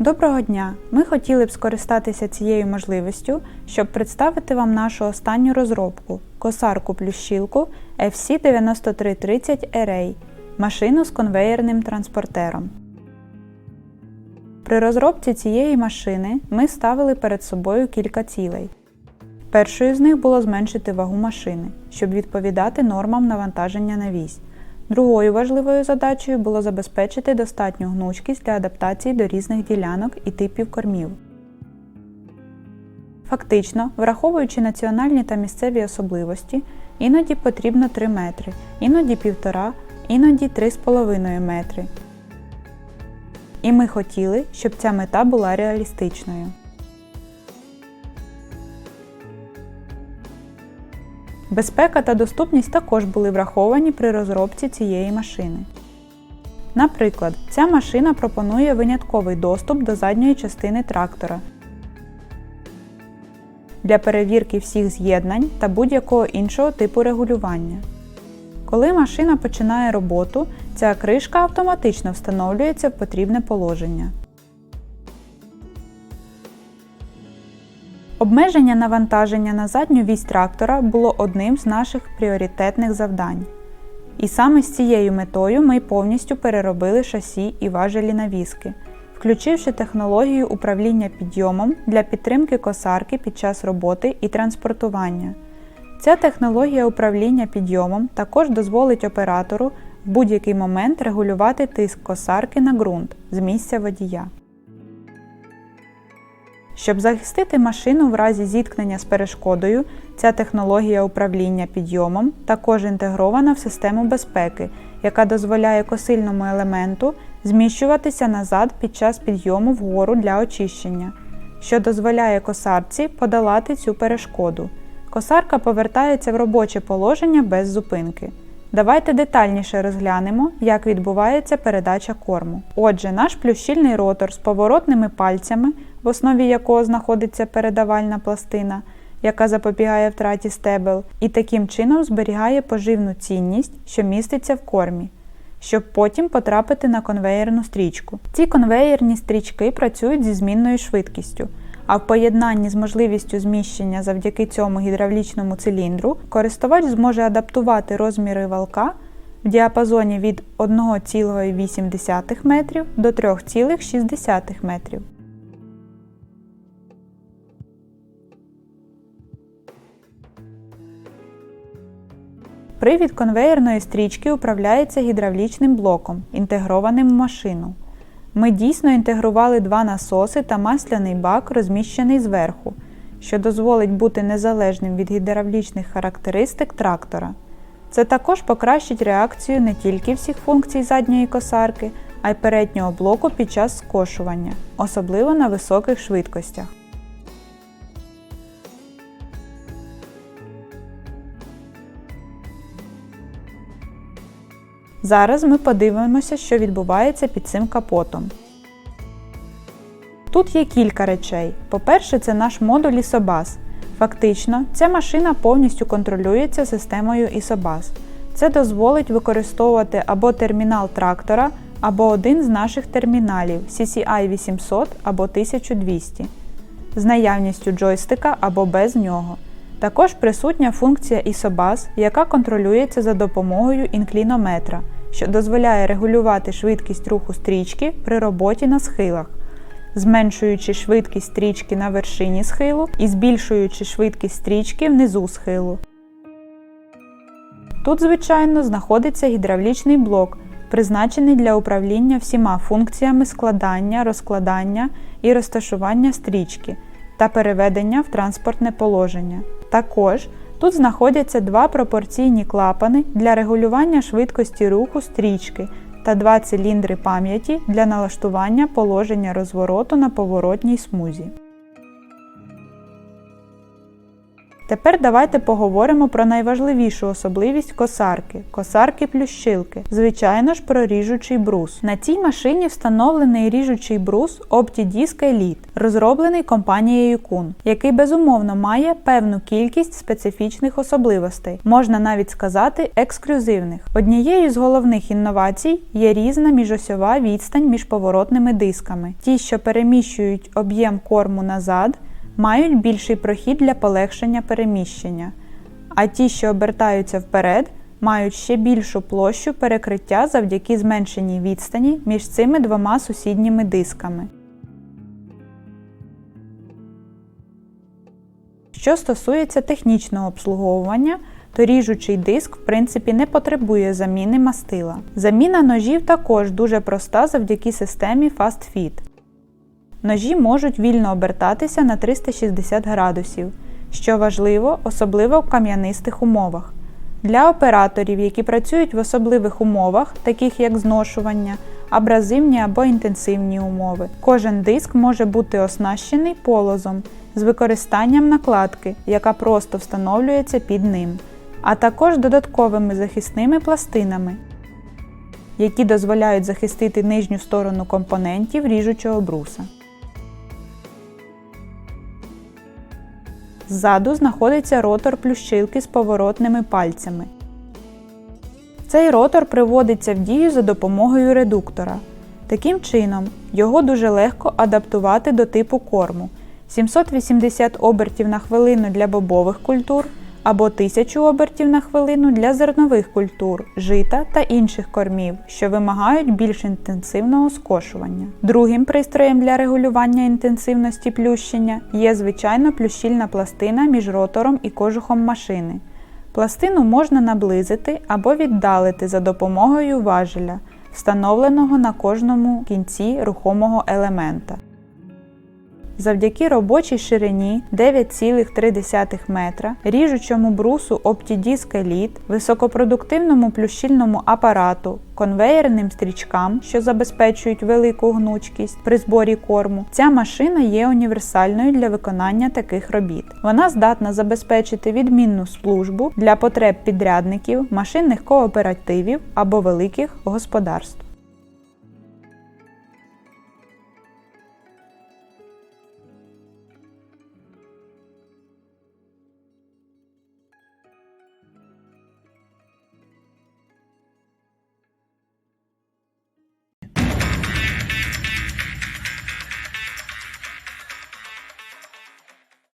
Доброго дня! Ми хотіли б скористатися цією можливістю, щоб представити вам нашу останню розробку косарку плющілку FC9330 Array машину з конвеєрним транспортером. При розробці цієї машини ми ставили перед собою кілька цілей. Першою з них було зменшити вагу машини, щоб відповідати нормам навантаження на вісь. Другою важливою задачею було забезпечити достатню гнучкість для адаптації до різних ділянок і типів кормів. Фактично, враховуючи національні та місцеві особливості, іноді потрібно 3 метри, іноді 1,5, іноді 3,5 метри. І ми хотіли, щоб ця мета була реалістичною. Безпека та доступність також були враховані при розробці цієї машини. Наприклад, ця машина пропонує винятковий доступ до задньої частини трактора для перевірки всіх з'єднань та будь-якого іншого типу регулювання. Коли машина починає роботу, ця кришка автоматично встановлюється в потрібне положення. Обмеження навантаження на задню вісь трактора було одним з наших пріоритетних завдань. І саме з цією метою ми повністю переробили шасі і важелі навіски, включивши технологію управління підйомом для підтримки косарки під час роботи і транспортування. Ця технологія управління підйомом також дозволить оператору в будь-який момент регулювати тиск косарки на ґрунт з місця водія. Щоб захистити машину в разі зіткнення з перешкодою, ця технологія управління підйомом також інтегрована в систему безпеки, яка дозволяє косильному елементу зміщуватися назад під час підйому вгору для очищення, що дозволяє косарці подолати цю перешкоду. Косарка повертається в робоче положення без зупинки. Давайте детальніше розглянемо, як відбувається передача корму. Отже, наш плющільний ротор з поворотними пальцями, в основі якого знаходиться передавальна пластина, яка запобігає втраті стебел, і таким чином зберігає поживну цінність, що міститься в кормі, щоб потім потрапити на конвеєрну стрічку. Ці конвеєрні стрічки працюють зі змінною швидкістю. А в поєднанні з можливістю зміщення завдяки цьому гідравлічному циліндру користувач зможе адаптувати розміри валка в діапазоні від 1,8 метрів до 3,6 метрів. Привід конвеєрної стрічки управляється гідравлічним блоком, інтегрованим в машину. Ми дійсно інтегрували два насоси та масляний бак, розміщений зверху, що дозволить бути незалежним від гідравлічних характеристик трактора. Це також покращить реакцію не тільки всіх функцій задньої косарки, а й переднього блоку під час скошування, особливо на високих швидкостях. Зараз ми подивимося, що відбувається під цим капотом. Тут є кілька речей. По-перше, це наш модуль ISOBUS. Фактично, ця машина повністю контролюється системою ISOBUS. Це дозволить використовувати або термінал трактора, або один з наших терміналів CCI 800 або 1200 з наявністю джойстика або без нього. Також присутня функція ISOBUS, яка контролюється за допомогою інклінометра, що дозволяє регулювати швидкість руху стрічки при роботі на схилах, зменшуючи швидкість стрічки на вершині схилу і збільшуючи швидкість стрічки внизу схилу. Тут, звичайно, знаходиться гідравлічний блок, призначений для управління всіма функціями складання, розкладання і розташування стрічки та переведення в транспортне положення. Також тут знаходяться два пропорційні клапани для регулювання швидкості руху стрічки та два циліндри пам'яті для налаштування положення розвороту на поворотній смузі. Тепер давайте поговоримо про найважливішу особливість косарки косарки плющилки. Звичайно ж, про ріжучий брус. На цій машині встановлений ріжучий брус OptiDisc Elite, розроблений компанією Kun, який безумовно має певну кількість специфічних особливостей, можна навіть сказати, ексклюзивних. Однією з головних інновацій є різна міжосьова відстань між поворотними дисками. Ті, що переміщують об'єм корму назад мають більший прохід для полегшення переміщення, а ті, що обертаються вперед, мають ще більшу площу перекриття завдяки зменшеній відстані між цими двома сусідніми дисками. Що стосується технічного обслуговування, то ріжучий диск в принципі не потребує заміни мастила. Заміна ножів також дуже проста завдяки системі Fast Fit. Ножі можуть вільно обертатися на 360 градусів, що важливо, особливо в кам'янистих умовах. Для операторів, які працюють в особливих умовах, таких як зношування, абразивні або інтенсивні умови, кожен диск може бути оснащений полозом з використанням накладки, яка просто встановлюється під ним, а також додатковими захисними пластинами, які дозволяють захистити нижню сторону компонентів ріжучого бруса. Ззаду знаходиться ротор плющилки з поворотними пальцями. Цей ротор приводиться в дію за допомогою редуктора. Таким чином, його дуже легко адаптувати до типу корму 780 обертів на хвилину для бобових культур або 1000 обертів на хвилину для зернових культур, жита та інших кормів, що вимагають більш інтенсивного скошування. Другим пристроєм для регулювання інтенсивності плющення є звичайно плющильна пластина між ротором і кожухом машини. Пластину можна наблизити або віддалити за допомогою важеля, встановленого на кожному кінці рухомого елемента. Завдяки робочій ширині 9,3 метра, ріжучому брусу OptiDisc Elite, високопродуктивному плющильному апарату, конвеєрним стрічкам, що забезпечують велику гнучкість при зборі корму, ця машина є універсальною для виконання таких робіт. Вона здатна забезпечити відмінну службу для потреб підрядників, машинних кооперативів або великих господарств.